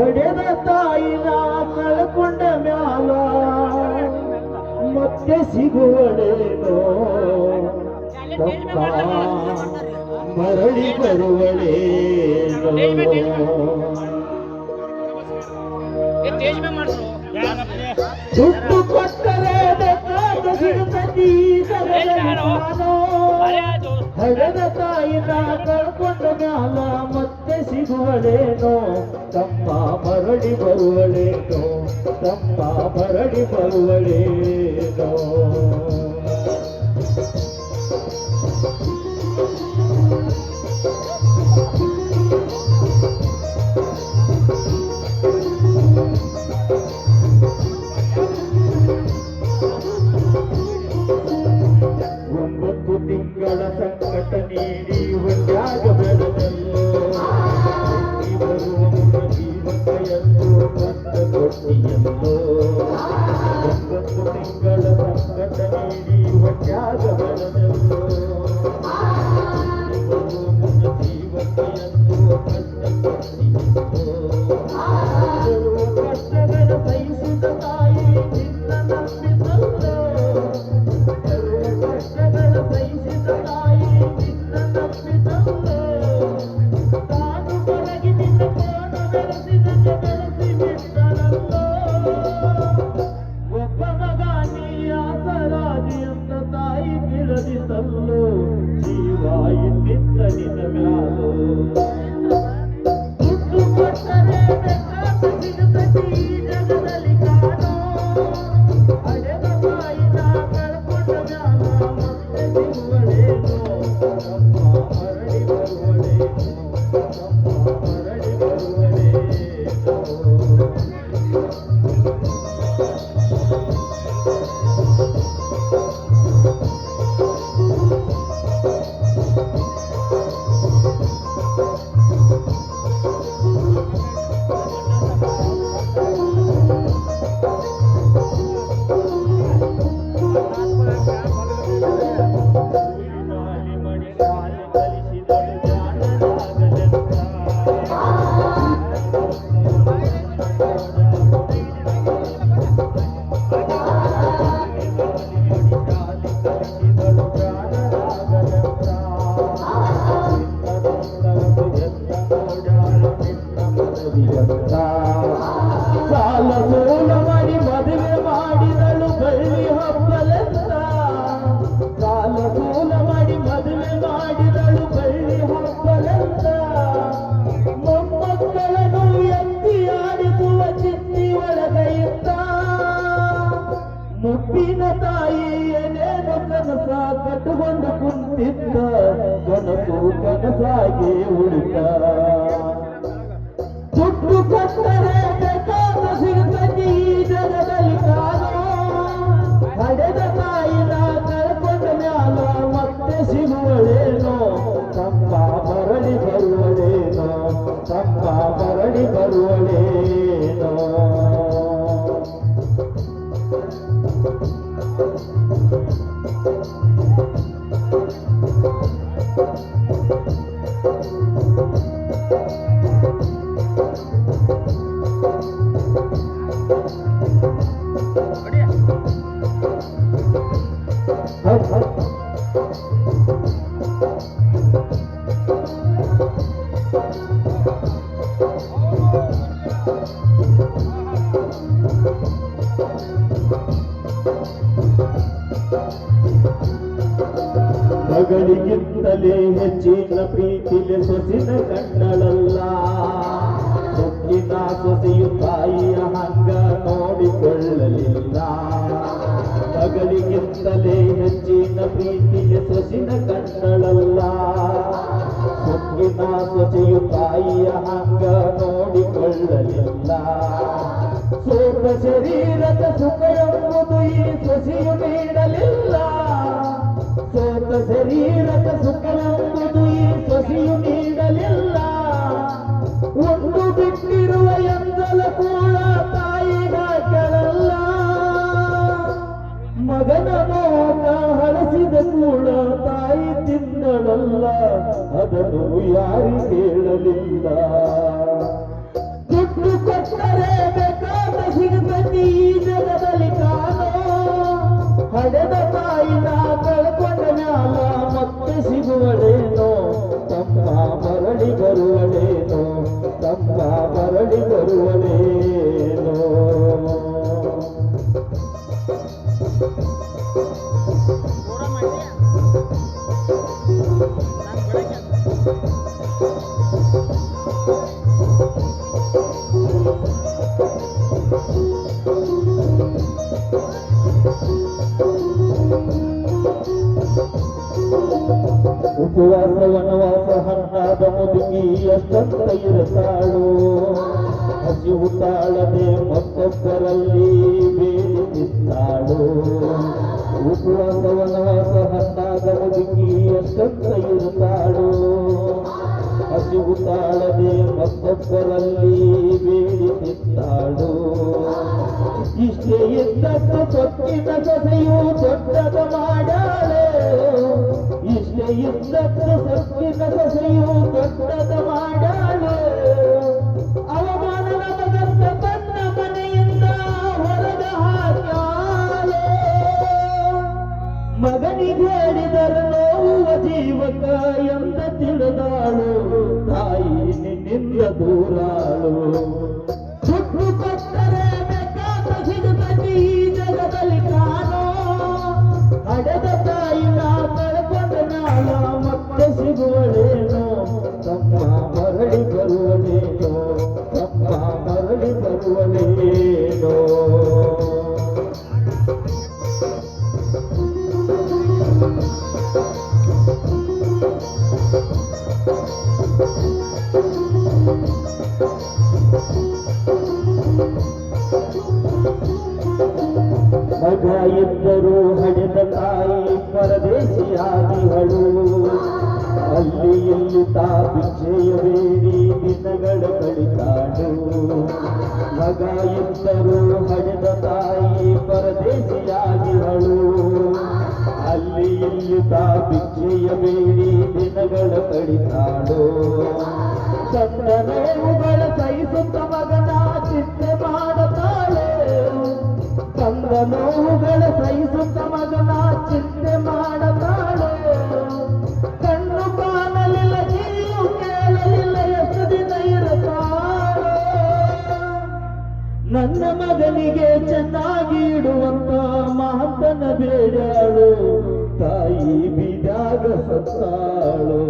ಹಡೆದ ತಾಯಿನ ಕಳ್ಕೊಂಡ ಮ್ಯಾಲ. ಮತ್ತೆ ಸಿಗುವಳೇನೋ? ಮರಳಿ ಬರುವಳೇನೋ? ದುಡ್ಡು ಕೊಟ್ಟರೆ ಹಡೆದ ತಾಯಿನ ಕಳ್ಕೊಂಡ ಮ್ಯಾಲ. ಮತ್ತೆ ಸಿಗುವಳೇನೋ ತಮ್ಮ ಮರಳಿ ಬರುವಳೇನೋ ತಮ್ಮ ಮರಳಿ ಬರುವಳೇನೋ. ಒಂಬತ್ತು ತಿಂಗಳ ಸಂಕಟ ನೀಡಿ ಸೋಲ ಮಾಡಿ ಮದುವೆ ಮಾಡಿದಳು ಬಳ್ಳಿ ಹಬ್ಬಲೆಂತ ಸೋಲ ಮಾಡಿ ಮದುವೆ ಮಾಡಿದಳು ಬಳ್ಳಿ ಹಬ್ಬಲೆಂತ ಎತ್ತಿ ಆಡಿಸುವ ಚಿತ್ತಿ ಮುಪ್ಪಿನ ತಾಯಿ ಏನೇನು ಕನಸ ಕಟ್ಟುಕೊಂಡು ಕುಂತಿದ್ದ. ಕನಸು ಕನಸಾಗಿ ಉಳಿತ. ದುಡ್ಡು ಕೊಟ್ಟರೆ ಮಗಳಿಗಿಂತಲೇ ಹೆಚ್ಚಿನ ಪ್ರೀತಿಲೆ ಸೊಸಿನ ಕಣ್ಣಳಲ್ಲ. ಸೊಕ್ಕಿನ ಸೊಸೆಯು ತಾಯಿಯ ಹಂಗ ನೋಡಿಕೊಳ್ಳಲಿಲ್ಲ. ಮಗಳಿಗಿಂತಲೇ ಹೆಚ್ಚಿನ ಪ್ರೀತಿಗೆ ಸೊಸಿನ ಕಣ್ಣಳಲ್ಲ. ಸೊಕ್ಕಿನ ಸೊಸೆಯು ತಾಯಿಯ ಹಂಗ ನೋಡಿಕೊಳ್ಳಲಿಲ್ಲ. ಸೋತ ಶರೀರದ ಸುಖ ಎಂಬುದು ಈ ಸೊಸೆಯು ನೀಡಲಿಲ್ಲ. ಸೋತ ಶರೀರದ ಸುಖ ಎಂಬುದು ಈ ಸಸಿಯು ನೀಡಲಿಲ್ಲ. ಒಂದು ಬಿಟ್ಟಿರುವ ಎಂದಲ ಕೂಡ ತಾಯಿಗ ಕೆಳಲ್ಲ ಮಗನ ಮೋಕ ಹರಸಿದ ಕೂಡ ತಾಯಿ ತಿನ್ನಳಲ್ಲ ಅದನ್ನು ಯಾರು ಕೇಳಲಿಲ್ಲ. ದುಡ್ಡು ಕೊಟ್ಟರೆ ಬೇಕಾದ ಸಿಗತತಿ ಈ ಜಗದಲ್ಲಿ ಕಾಣೋ ಹಡೆದ ಉಪವಾಸ ವನವಾಸ ಹಣ್ಣಾದ ಮುದುಕಿ ಎಷ್ಟಂತ ಇರತಾಳು ಹಸಿವು ತಾಳದೆ ಮತ್ತೊಬ್ಬರಲ್ಲಿ ಬೇಡಿದ್ದಾಳು ಉಪವಾಸ ವನವಾಸ ಹಣ್ಣಾದ ಮುದುಕಿ ಎಷ್ಟಂತ ಇರತಾಳು ಹಸಿವು ತಾಳದೆ ಮತ್ತೊಬ್ಬರಲ್ಲಿ ಬೇಡಿದ್ದಾಳು ಇಷ್ಟೇ ಇದ್ದದ್ದು ಸೊಕ್ಕಿನ ಸೊಸೆಯು ದೊಡ್ಡದ ಇಷ್ಟೇ ಇದ್ದದ್ದು ಮಗ ಇದ್ದರೂ ಹಡೆದ ತಾಯಿ ಪರದೇಶಿಯಾಗಿಹಳು ಅಲ್ಲಿ ಇಲ್ಲಿ ತಾ ಬೇಡಿ ದಿನಗಳ ಕಳಿತಾಳು ಮಗ ಇದ್ದರೂ ಹಡೆದ ತಾಯಿ ಪರದೇಶಿಯಾಗಿಹಳು ಅಲ್ಲಿ ಇಲ್ಲಿ ತಾ ಬೇಡಿ ದಿನಗಳ ಕಳಿತಾಳು ಚಂದ ನೋವುಗಳ ಸಹಿಸುತ್ತ ಮಗನ ಚಿಂತೆ ಕಂದ ನೋವುಗಳ ಸಹಿಸುತ್ತ ಮಗನ ಚಿಂತೆ ಮಾಡತಾಳೆ. ಕಣ್ಣು ಕಾಣಲಿಲ್ಲ ಕಿವಿಯು ಕೇಳಲಿಲ್ಲ ಎಷ್ಟು ದಿನ ಇರುತ್ತಾಳೆ ನನ್ನ ಮಗನಿಗೆ ಚೆನ್ನಾಗಿ ಇಡುವಂತ ಮಹಂತನ ಬೇಡಾಳು ತಾಯಿ ಬಿದಾಗ ಸತ್ತಾಳು.